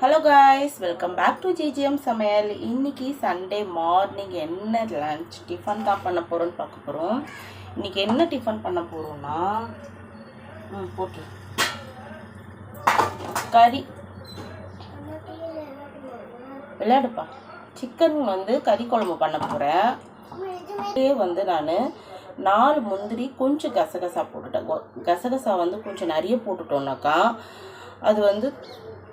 Hello guys welcome back to GGM சமையல் இன்னைக்கு Sunday morning என்ன லன்ச் டிஃபன் தான் பண்ண போகிறோம்னு பார்க்க போகிறோம் இன்னைக்கு என்ன டிஃபன் பண்ண போகிறோம்னா ம் போட்டு. கறி. விளையாடுப்பா. சிக்கன் வந்து கறி குழம்பு பண்ண போகிறேன் இதே வந்து நான் நாலு முந்திரி கொஞ்சம் கசகசா போட்டுட்டேன். கசகசா வந்து கொஞ்சம் நிறைய போட்டுட்டோம்னாக்கா அது வந்து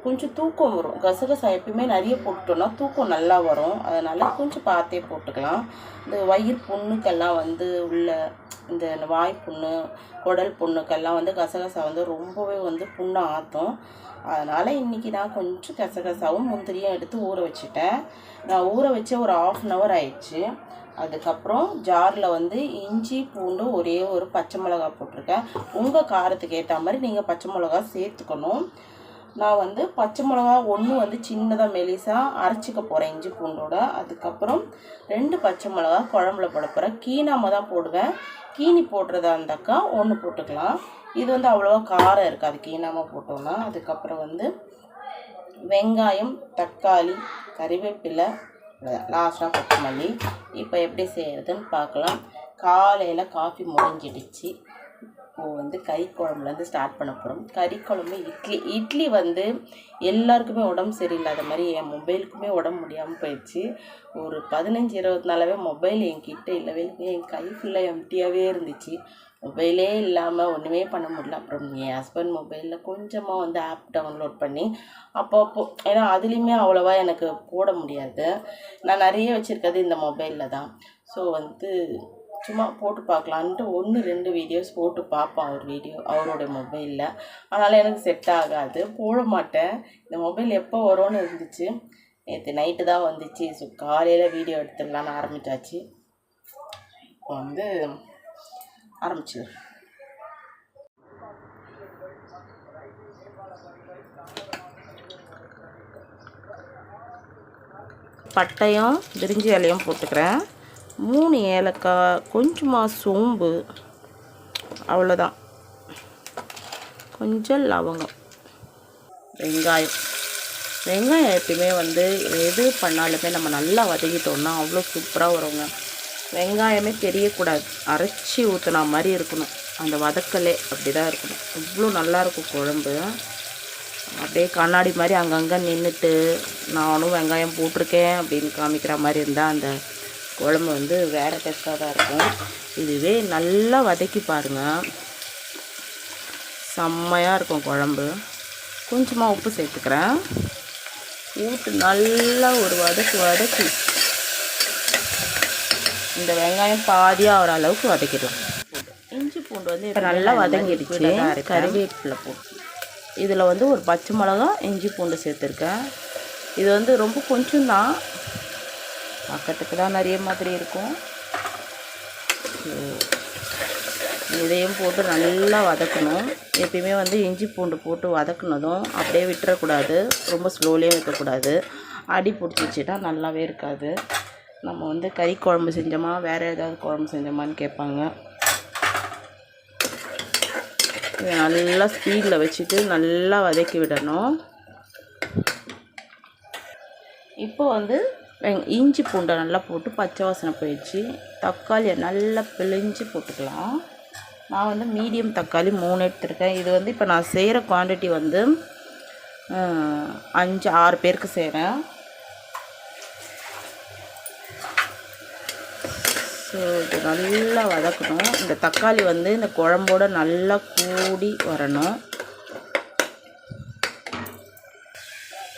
கொஞ்சம் தூக்கம் வரும். கசகசா எப்பயுமே நிறைய போட்டுட்டோம்னா தூக்கம் நல்லா வரும். அதனால் கொஞ்சம் பார்த்தே போட்டுக்கலாம். இந்த வயிறு புண்ணுக்கெல்லாம் வந்து உள்ள இந்த வாய் புண்ணு குடல் புண்ணுக்கெல்லாம் வந்து கசகசா வந்து ரொம்பவே வந்து புண்ணை ஆற்றும் அதனால் இன்றைக்கி நான் கொஞ்சம் கசகசாவும் முந்திரியும் எடுத்து ஊற வச்சுட்டேன். நான் ஊற வச்சு ஒரு ஆஃப் அன் ஹவர் ஆயிடுச்சு. அதுக்கப்புறம் ஜாரில் வந்து இஞ்சி பூண்டு ஒரே ஒரு பச்சை மிளகா போட்டிருக்கேன். உங்கள் காரத்துக்கு ஏற்ற மாதிரி நீங்கள் பச்சை மிளகா சேர்த்துக்கணும். நான் வந்து பச்சை மிளகா ஒன்று வந்து சின்னதாக மெலிசாக அரைச்சிக்க போகிறேன் இஞ்சி பூண்டோட. அதுக்கப்புறம் ரெண்டு பச்சை மிளகா குழம்புல போட போகிறேன் கீனாம தான் போடுவேன். கீனி போடுறதா இருந்தாக்கா ஒன்று போட்டுக்கலாம். இது வந்து அவ்வளோவா காரம் இருக்காது. கீனாமல் போட்டோம்னா. அதுக்கப்புறம் வந்து வெங்காயம் தக்காளி கறிவேப்பிலை லாஸ்ட்டாக கொத்தமல்லி இப்போ எப்படி செய்கிறதுன்னு பார்க்கலாம். காலையில் காஃபி முடிஞ்சிடுச்சு. இப்போது வந்து கறி குழம்புலேருந்து ஸ்டார்ட் பண்ண போகிறோம் கறி குழம்பு இட்லி இட்லி வந்து எல்லாருக்குமே உடம்பு சரியில்லாத மாதிரி என் மொபைலுக்குமே உடம்பு முடியாமல் போயிடுச்சு. ஒரு பதினஞ்சு இருபது நாளாவே மொபைல் என்கிட்ட இல்லவே என் கை ஃபுல்லாக எம்டியாகவே இருந்துச்சு. மொபைலே இல்லாமல் ஒன்றுமே பண்ண முடியல. அப்புறம் என் ஹஸ்பண்ட் மொபைலில் கொஞ்சமாக வந்து ஆப் டவுன்லோட் பண்ணி அப்பப்போ ஏன்னா அதுலேயுமே அவ்வளோவா எனக்கு போட முடியாது. நான் நிறைய வச்சுருக்கிறது இந்த மொபைலில் தான். ஸோ வந்து சும்மா போட்டு பார்க்கலான்ட்டு ஒன்று ரெண்டு வீடியோஸ் போட்டு பார்ப்பேன் அவர் வீடியோ அவரோட மொபைலில் அதனால் எனக்கு செட் ஆகாது. போட மாட்டேன். இந்த மொபைல் எப்போ வரும்னு இருந்துச்சு. நேற்று நைட்டு தான் வந்துச்சு. ஸோ காலையில் வீடியோ எடுத்துடலான்னு ஆரம்பிச்சாச்சு. இப்போ வந்து ஆரம்பிச்சிடும் பட்டையும் விரிஞ்சி இலையும் போட்டுக்கிறேன். மூணு ஏலக்காய் கொஞ்சமாக சோம்பு அவ்வளோதான். கொஞ்சம் லவங்கம். வெங்காயம். வெங்காயம் எப்பயுமே வந்து எது பண்ணாலுமே நம்ம நல்லா வதக்கிட்டோம்னா அவ்வளோ சூப்பராக வருங்க. வெங்காயமே தெரியக்கூடாது. அரைச்சி ஊற்றுனா மாதிரி இருக்கணும். அந்த வதக்கலே அப்படி தான் இருக்கணும் இவ்வளோ நல்லாயிருக்கும் குழம்பு. அப்படியே கண்ணாடி மாதிரி அங்கங்கே நின்றுட்டு நானும் வெங்காயம் போட்டிருக்கேன் அப்படின்னு காமிக்கிற மாதிரி இருந்தால் அந்த குழம்பு வந்து வேறு டேஸ்ட்டாக தான் இருக்கும். இதுவே நல்லா வதக்கி பாருங்கள் செம்மையாக இருக்கும் குழம்பு. கொஞ்சமாக உப்பு சேர்த்துக்கிறேன். ஊட்டு நல்லா ஒரு வதக்கு வதக்கி இந்த வெங்காயம் பாதியாக ஆகிற அளவுக்கு வதக்கிடலாம். இஞ்சி பூண்டு வந்து இப்போ நல்லா வதங்கிடுச்சு. கறிவேப்பிலை போட்டு இதில் வந்து ஒரு பச்சை மிளகா இஞ்சி பூண்டு சேர்த்துருக்கேன். இது வந்து ரொம்ப கொஞ்சம் தான். பக்கத்துக்கு தான் நிறைய மாதிரி இருக்கும். இதையும் போட்டு நல்லா வதக்கணும். எப்பயுமே வந்து இஞ்சி பூண்டு போட்டு வதக்குனதும் அப்படியே விட்டுறக்கூடாது. ரொம்ப ஸ்லோலியாக வைக்கக்கூடாது. அடி பிடிச்சிச்சிட்டா நல்லாவே இருக்காது. நம்ம வந்து கறி குழம்பு செஞ்சோமா? வேறு ஏதாவது குழம்பு செஞ்சோமான்னு கேட்பாங்க. இதை நல்லா ஸ்பீடில் வச்சுட்டு நல்லா வதக்கி விடணும். இப்போ வந்து இஞ்சி பூண்டை நல்லா போட்டு பச்சை வாசனை போயிடுச்சு. தக்காளியை நல்லா பிழிஞ்சு போட்டுக்கலாம். நான் வந்து மீடியம் தக்காளி மூணு எடுத்திருக்கேன். இது வந்து இப்போ நான் செய்கிற குவாண்டிட்டி வந்து அஞ்சு ஆறு பேருக்கு செய்கிறேன். ஸோ இது நல்லா வதக்கணும். இந்த தக்காளி வந்து இந்த குழம்போட நல்லா கூடி வரணும்.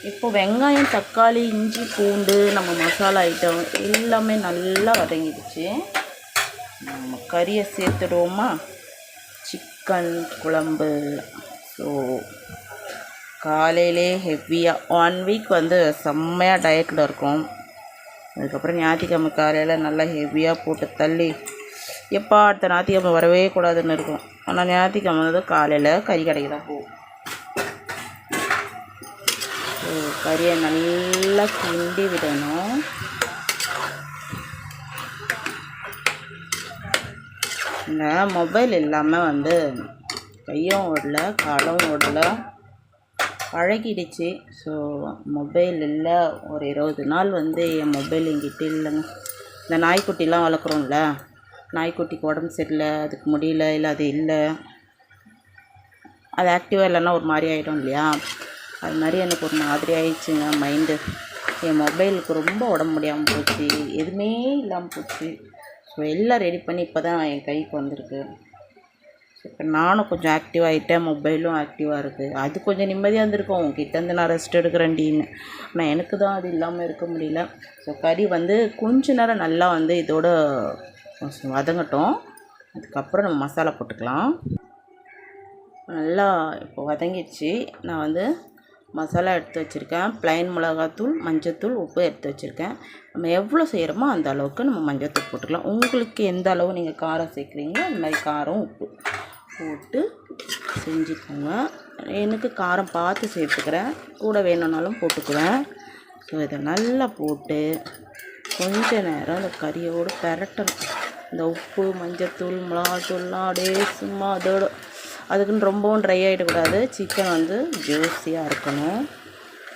இப்போ வெங்காயம் தக்காளி இஞ்சி பூண்டு நம்ம மசாலா ஐட்டம் எல்லாமே நல்லா வதங்கிடுச்சு. நம்ம கறியை சேர்த்துடுவோமா? சிக்கன் குழம்பு. ஸோ காலையிலே ஹெவியாக ஒன் வீக் வந்து செம்மையாக டயட்டில் இருக்கும். அதுக்கப்புறம் ஞாயிற்றுக்கிழமை காலையில் நல்லா ஹெவியாக போட்டு தள்ளி எப்போ அடுத்த ஞாயிற்றுக்கிழமை வரவே கூடாதுன்னு இருக்கும். ஆனால் ஞாயிற்றுக்கிழமை வந்து காலையில் கறி கடைக்கு தான் போகும் கறியை நல்லா கிண்டி விடணும். இந்த மொபைல் இல்லாமல் வந்து கையும் ஓடல காலும் ஓடல. பழகிடுச்சு. ஸோ மொபைல் இல்லை ஒரு இருபது நாள் வந்து என் மொபைல் எங்கிட்ட இல்லைங்க. இந்த நாய்க்குட்டிலாம் வளர்க்குறோம்ல நாய்க்குட்டிக்கு உடம்பு சரியில்லை அதுக்கு முடியல இல்லை அது இல்லை. அது ஆக்டிவாக இல்லைன்னா ஒரு மாதிரி ஆகிடும் இல்லையா? அது மாதிரி எனக்கு ஒரு மாதிரி ஆயிடுச்சுங்க மைண்டு என் மொபைலுக்கு ரொம்ப உடம்பு முடியாமல் போச்சு எதுவுமே இல்லாமல் போச்சு. ஸோ எல்லாம் ரெடி பண்ணி இப்போ தான் என் கைக்கு வந்திருக்கு. இப்போ நானும் கொஞ்சம் ஆக்டிவ் ஆகிட்டேன் மொபைலும் ஆக்டிவாக இருக்குது அது கொஞ்சம் நிம்மதியாக இருந்திருக்கும். உங்ககிட்டேருந்து நான் ரெஸ்ட் எடுக்கிறேன்டின்னு. ஆனால் எனக்கு தான் அது இல்லாமல் இருக்க முடியல. ஸோ கறி வந்து கொஞ்ச நேரம் நல்லா வந்து இதோட வதங்கட்டும். அதுக்கப்புறம் நம்ம மசாலா போட்டுக்கலாம். நல்லா இப்போ வதங்கிடுச்சு. நான் வந்து மசாலா எடுத்து வச்சுருக்கேன். ப்ளைன் மிளகாத்தூள் மஞ்சத்தூள் உப்பு எடுத்து வச்சுருக்கேன். நம்ம எவ்வளோ செய்கிறோமோ அந்த அளவுக்கு நம்ம மஞ்சத்தூள் போட்டுக்கலாம். உங்களுக்கு எந்த அளவு நீங்கள் காரம் சேர்க்குறீங்களோ அந்த மாதிரி காரம் உப்பு. போட்டு செஞ்சுக்கோங்க. எனக்கு காரம் பார்த்து சேர்த்துக்கிறேன். கூட வேணும்னாலும் போட்டுக்குவேன். ஸோ இதை நல்லா போட்டு கொஞ்ச நேரம் அந்த கறியோடு பெரட்டணும். இந்த உப்பு மஞ்சத்தூள் மிளகாத்தூள்லாம் அப்படியே சும்மா அதோட அதுக்குன்னு ரொம்பவும் ட்ரை ஆகிடக்கூடாது சிக்கன் வந்து ஜூஸியாக இருக்கணும்.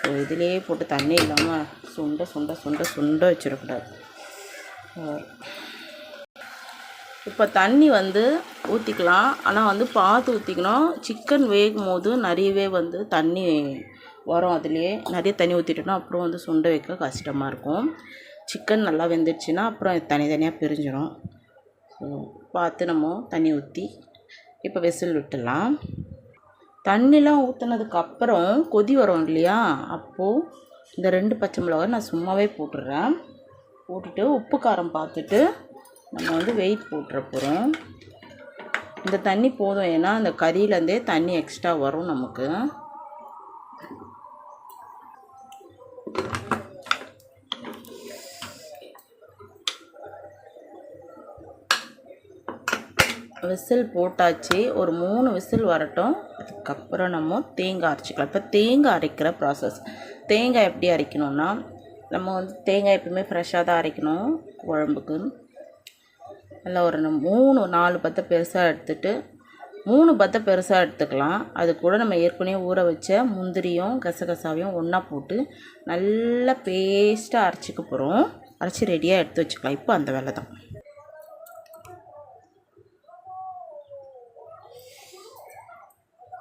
ஸோ இதிலேயே போட்டு தண்ணி இல்லாமல் சுண்ட சுண்ட சுண்ட சுண்ட வச்சிடக்கூடாது. இப்போ தண்ணி வந்து ஊற்றிக்கலாம் ஆனால் வந்து பார்த்து ஊற்றிக்கணும் சிக்கன் வேகும் போது நிறையவே வந்து தண்ணி வரும் அதுலேயே. நிறைய தண்ணி ஊற்றிட்டோம்னா அப்புறம் வந்து சுண்டை வைக்க கஷ்டமாக இருக்கும். சிக்கன் நல்லா வெந்துடுச்சுன்னா அப்புறம் தனித்தனியாக பிரிஞ்சிடும் ஸோ பார்த்து நம்ம தண்ணி ஊற்றி இப்போ விசில் விட்டுடலாம். தண்ணிலாம் ஊற்றுனதுக்கப்புறம் கொதி வரும் இல்லையா? அப்போது இந்த ரெண்டு பச்சை மிளகாய் நான் சும்மாவே போட்டுடுறேன். போட்டுட்டு உப்பு காரம் பார்த்துட்டு நம்ம வந்து வெயிட் போட்டுற போகிறோம் இந்த தண்ணி போதும். ஏன்னா அந்த கறியிலேருந்தே தண்ணி எக்ஸ்ட்ரா வரும் நமக்கு. விசில் போட்டாச்சு. ஒரு மூணு விசில் வரட்டும். அதுக்கப்புறம் நம்ம தேங்காய் அரைச்சிக்கலாம். இப்போ தேங்காய் அரைக்கிற ப்ராசஸ் தேங்காய் எப்படி அரைக்கணும்னா நம்ம வந்து தேங்காய் எப்பவுமே ஃப்ரெஷ்ஷாக தான் அரைக்கணும் குழம்புக்கு. நல்லா ஒரு மூணு நாலு பத்தை பெருசாக எடுத்துகிட்டு மூணு பத்தை பெருசாக எடுத்துக்கலாம். அது கூட நம்ம ஏற்கனவே ஊற வச்ச முந்திரியும் கசகசாவையும் ஒன்றா போட்டு நல்லா பேஸ்ட்டாக அரைச்சிக்க போகிறோம் அரைச்சி ரெடியாக எடுத்து வச்சுக்கலாம். இப்போ அந்த வேலை தான்.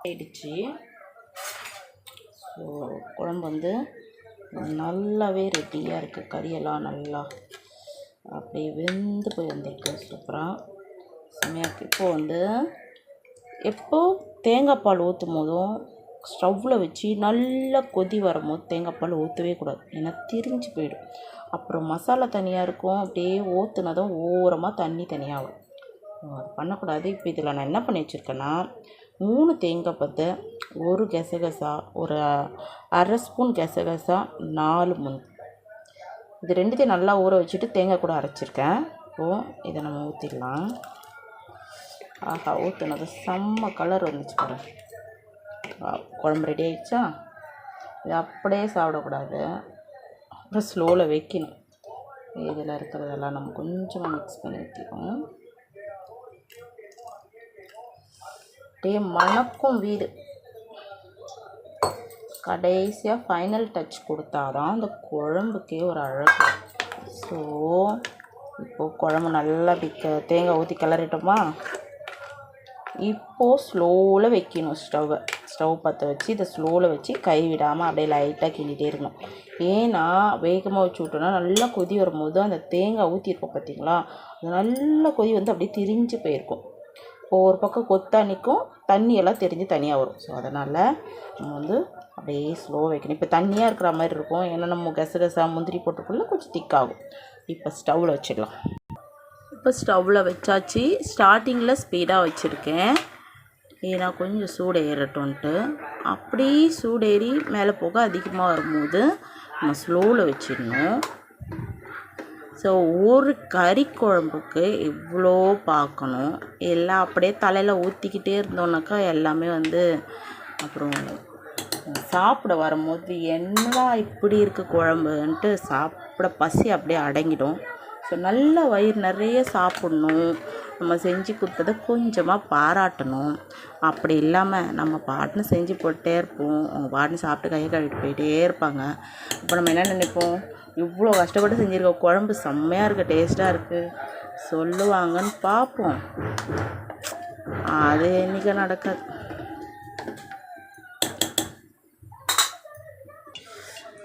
ஆயிடுச்சு. ஸோ குழம்பு வந்து நல்லாவே ரெடியாக இருக்குது கறியெல்லாம் நல்லா அப்படியே வெந்து போய் வந்திருக்கு சூப்பராக செம்மையாக இருக்குது இப்போது வந்து எப்போ தேங்காய் பால் ஊற்றும் போதும் ஸ்டவ்வில் வச்சு நல்லா கொதி வரும்போது தேங்காய் பால் ஊற்றவே கூடாது. ஏன்னா திரிஞ்சு போயிடும். அப்புறம் மசாலா தனியாக இருக்கும். அப்படியே ஊற்றுனதும் ஓரமாக தண்ணி தனியாக வரும் அது பண்ணக்கூடாது. இப்போ இதில் நான் என்ன பண்ணி வச்சுருக்கேன்னா மூணு தேங்காய் பத்தை ஒரு கெசகசா ஒரு அரை ஸ்பூன் கெசகசா நாலு முன் இது ரெண்டுத்தையும் நல்லா ஊற வச்சுட்டு தேங்காய் கூட அரைச்சிருக்கேன். இப்போது இதை நம்ம ஊற்றிடலாம் ஆஹா ஊற்றுனது செம்ம கலர் வந்துச்சு பாரு குழம்பு ரெடி ஆயிடுச்சா? இது அப்படியே சாப்பிடக்கூடாது. அப்புறம் ஸ்லோவில் வைக்கணும். இதில் இருக்கிறதெல்லாம் நம்ம கொஞ்சமாக மிக்ஸ் பண்ணி வைக்கணும் அப்படியே மணக்கும் வீடு. கடைசியாக ஃபைனல் டச் கொடுத்தா தான் அந்த குழம்புக்கே ஒரு அழகு. ஸோ இப்போது குழம்பு நல்லா பிக்க தேங்காய் ஊற்றி கிளறிட்டோமா? இப்போது ஸ்லோவில் வைக்கணும் ஸ்டவ்வை ஸ்டவ் பற்ற வச்சு இதை ஸ்லோவில் வச்சு கை விடாமல் அப்படியே லைட்டாக கிண்டிகிட்டே இருக்கணும். ஏன்னா வேகமாக வச்சு விட்டோன்னா நல்லா கொதி வரும்போது அந்த தேங்காய் ஊற்றிருக்கோம் பார்த்தீங்களா அது நல்லா கொதி வந்து அப்படியே திரிஞ்சு போயிருக்கும். ஒரு பக்கம் கொத்தா நிற்கும் தண்ணியெல்லாம் தெரிஞ்சு தனியாக வரும். ஸோ அதனால் நம்ம வந்து அப்படியே ஸ்லோ வைக்கணும். இப்போ தண்ணியாக இருக்கிற மாதிரி இருக்கும். ஏன்னா நம்ம கசகசா முந்திரி போட்டுக்குள்ளே கொஞ்சம் திக்காகும் இப்போ ஸ்டவ்வில் வச்சிடலாம். இப்போ ஸ்டவ்வில் வச்சாச்சு. ஸ்டார்டிங்கில் ஸ்பீடாக வச்சுருக்கேன். ஏன்னா கொஞ்சம் சூடு ஏறட்டும்ன்ட்டு. அப்படியே சூடேறி மேலே போக அதிகமாக வரும்போது நம்ம ஸ்லோவில் வச்சிடணும். ஸோ ஒரு கறி குழம்புக்கு இவ்வளோ பார்க்கணும் எல்லாம் அப்படியே தலையில் ஊற்றிக்கிட்டே இருந்தோன்னாக்கா எல்லாமே வந்து அப்புறம் சாப்பிட வரும்போது என்னடா இப்படி இருக்குது குழம்புன்ட்டு சாப்பிட பசி அப்படியே அடங்கிடும். ஸோ நல்ல வயிறு நிறைய சாப்பிட்ணும். நம்ம செஞ்சு கொடுத்ததை கொஞ்சமாக பாராட்டணும். அப்படி இல்லாமல் நம்ம பாட்டுன்னு செஞ்சு போட்டே இருப்போம். அவங்க பாட்டுன்னு சாப்பிட்டு கையை கழுவிட்டு போயிட்டே இருப்பாங்க. அப்போ நம்ம என்ன நினைப்போம்? இவ்வளோ கஷ்டப்பட்டு செஞ்சுருக்க. குழம்பு செம்மையாக இருக்குது டேஸ்ட்டாக இருக்குது சொல்லுவாங்கன்னு பார்ப்போம் அது என்றைக்க நடக்காது.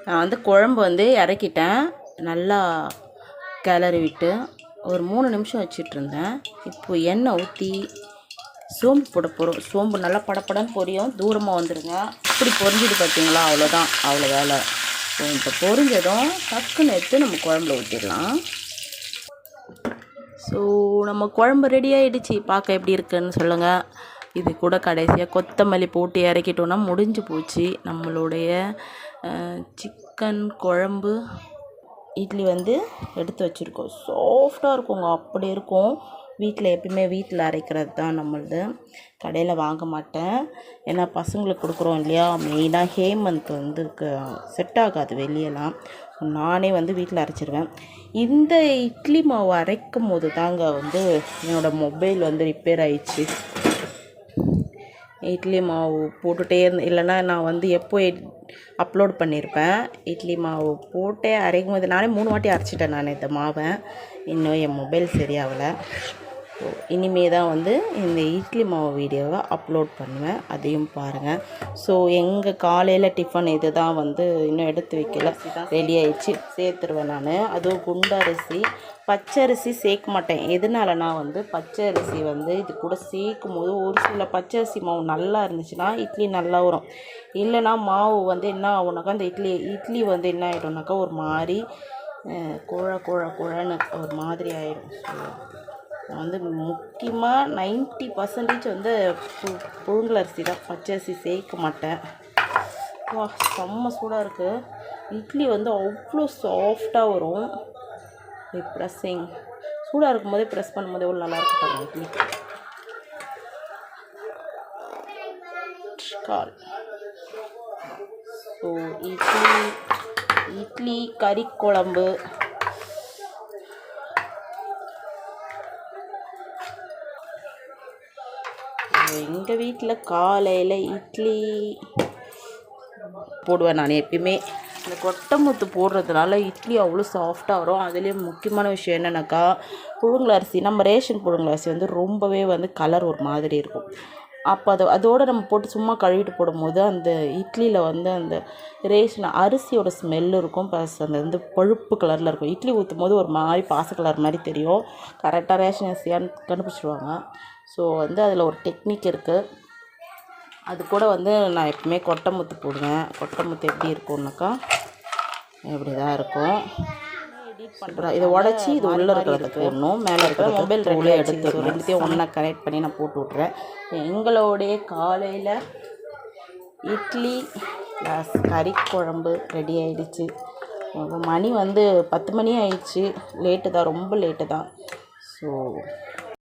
நான் வந்து குழம்பு வந்து இறக்கிட்டேன். நல்லா கிளறி விட்டு ஒரு மூணு நிமிஷம் வச்சிட்ருந்தேன் இப்போ எண்ணெய் ஊற்றி சோம்பு போட போகிறோம் சோம்பு நல்லா படப்படன்னு பொரியும். தூரமாக வந்துடுங்க இப்படி பொரிஞ்சுது பார்த்தீங்களா அவ்வளோதான் அவ்வளோ வேலை. இப்போ பொறிஞ்சதும் டக்குன்னு எடுத்து நம்ம குழம்புல ஊற்றிடலாம் ஸோ நம்ம குழம்பு ரெடி ஆகிடுச்சு பார்க்க எப்படி இருக்குன்னு சொல்லுங்கள் இது கூட கடைசியாக கொத்தமல்லி போட்டு இறக்கிட்டோன்னா முடிஞ்சு போச்சு. நம்மளுடைய சிக்கன் குழம்பு இட்லி வந்து எடுத்து வச்சுருக்கோம். சாஃப்டாக இருக்குங்க. அப்படி இருக்கும். வீட்டில் எப்பயுமே வீட்டில் அரைக்கிறது தான் நம்மளது. கடையில் வாங்க மாட்டேன். ஏன்னா பசங்களுக்கு கொடுக்குறோம் இல்லையா? மெயினாக ஹேமந்த் வந்து செட் ஆகாது வெளியெல்லாம். நானே வந்து வீட்டில் அரைச்சிருவேன். இந்த இட்லி மாவு அரைக்கும் போது தாங்க வந்து என்னோடய மொபைல் வந்து ரிப்பேர் ஆயிடுச்சு. இட்லி மாவு போட்டுகிட்டே இருந்து இல்லைன்னா நான் வந்து எப்போ அப்லோட் பண்ணியிருப்பேன். இட்லி மாவு போட்டே அரைக்கும் போது நானே மூணு வாட்டி அரைச்சிட்டேன் நான் இந்த மாவை. இன்னும் என் மொபைல் சரியாகலை. இனிமே தான் வந்து இந்த இட்லி மாவு வீடியோவை அப்லோட் பண்ணுவேன். அதையும் பாருங்கள் ஸோ எங்கள் காலையில் டிஃபன் இது தான் வந்து இன்னும் எடுத்து வைக்கல. ரெடி ஆயிடுச்சு. சேர்த்துருவேன் நான். அதுவும் குண்டரிசி பச்சரிசி சேர்க்க மாட்டேன். எதனாலனா வந்து பச்சரிசி வந்து இது கூட சேர்க்கும் போது ஒரு சில பச்சரிசி மாவு நல்லா இருந்துச்சுன்னா இட்லி நல்லா வரும். இல்லைனா மாவு வந்து என்ன ஆகுனாக்கா அந்த இட்லி இட்லி வந்து என்ன ஆகிடும்னாக்கா ஒரு மாதிரி குழ குழ குழன்னு ஒரு மாதிரி நான் வந்து முக்கியமாக நைன்ட்டி பர்சன்டேஜ் வந்து பு புழுங்கல் அரிசி தான். பச்சரிசி சேர்க்க மாட்டேன். வா செம்ம சூடாக இருக்குது இட்லி வந்து அவ்வளோ சாஃப்டாக வரும். ப்ரெஸ்ஸிங் சூடாக இருக்கும்போதே ப்ரெஸ் பண்ணும்போது எவ்வளோ நல்லாயிருக்கு பாருங்கள் இட்லி. கால். ஸோ இட்லி இட்லி கறி குழம்பு. எங்கள் வீட்டில் காலையில் இட்லி போடுவேன் நான் எப்பயுமே. இந்த கொட்டமுத்து போடுறதுனால இட்லி அவ்வளோ சாஃப்டாக வரும். அதுலேயும் முக்கியமான விஷயம் என்னென்னாக்கா புழுங்கல் அரிசி நம்ம ரேஷன் புழுங்கல் அரிசி வந்து ரொம்பவே வந்து கலர் ஒரு மாதிரி இருக்கும். அப்போ அதை அதோடு நம்ம போட்டு சும்மா கழுவிட்டு போடும்போது அந்த இட்லியில் வந்து அந்த ரேஷன் அரிசியோட ஸ்மெல் இருக்கும். ப்ளஸ் அந்த வந்து பழுப்பு கலரில் இருக்கும். இட்லி ஊற்றும் போது ஒரு மாதிரி பாச கலர் மாதிரி தெரியும். கரெக்டாக ரேஷன் அரிசியான்னு கண்டுபிடிச்சிடுவாங்க ஸோ வந்து அதில் ஒரு டெக்னிக் இருக்குது அது கூட வந்து நான் எப்பவுமே கொட்டைமுத்து போடுவேன். கொட்டைமுத்து எப்படி இருக்கும்னாக்கா இப்படி தான் இருக்கும். பண்ணுறேன் இதை உடச்சி இது உள்ளே இருக்கிறத போடணும். மேலே இருக்கிற மொபைல் ரெண்டே எடுத்து ரெண்டுத்தையும் ஒன்றா கனெக்ட் பண்ணி நான் போட்டு விட்றேன் எங்களுடைய காலையில் இட்லி ப்ளஸ் கறி குழம்பு ரெடி ஆகிடுச்சு மணி வந்து பத்து மணி ஆயிடுச்சு. லேட்டு தான். ரொம்ப லேட்டு தான். ஸோ